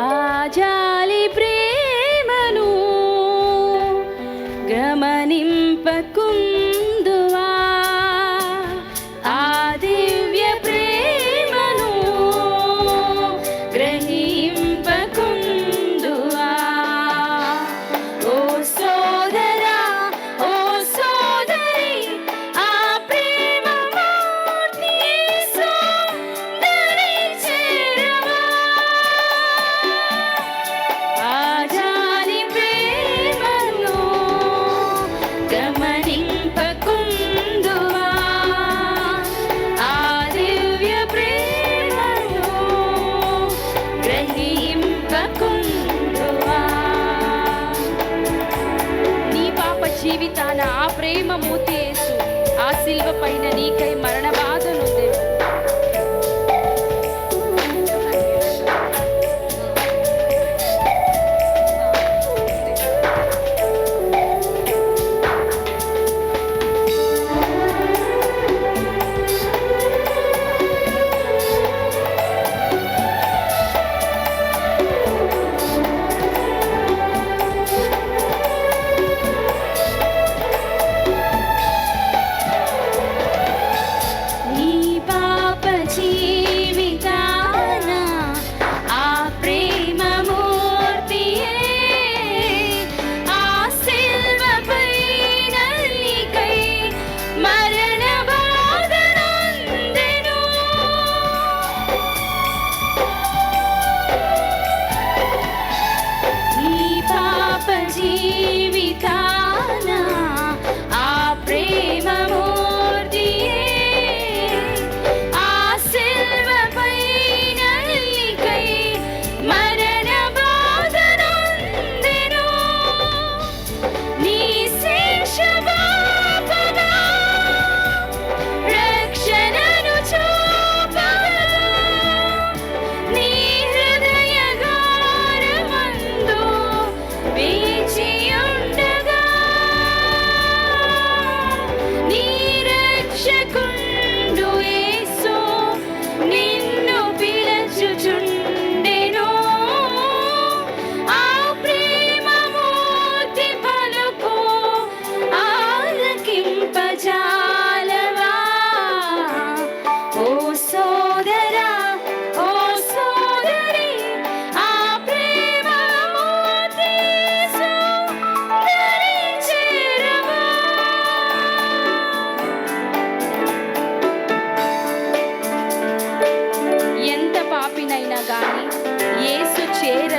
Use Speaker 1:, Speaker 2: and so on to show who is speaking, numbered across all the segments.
Speaker 1: ఆజాలి ప్రేమను గమనింపకుండా ప్రేమ మూతి ఆ శిల్వ పైన నీకై మరణ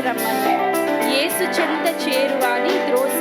Speaker 1: రమ్మన్నాడు ఏసు చెంత చేరు అని త్రోసి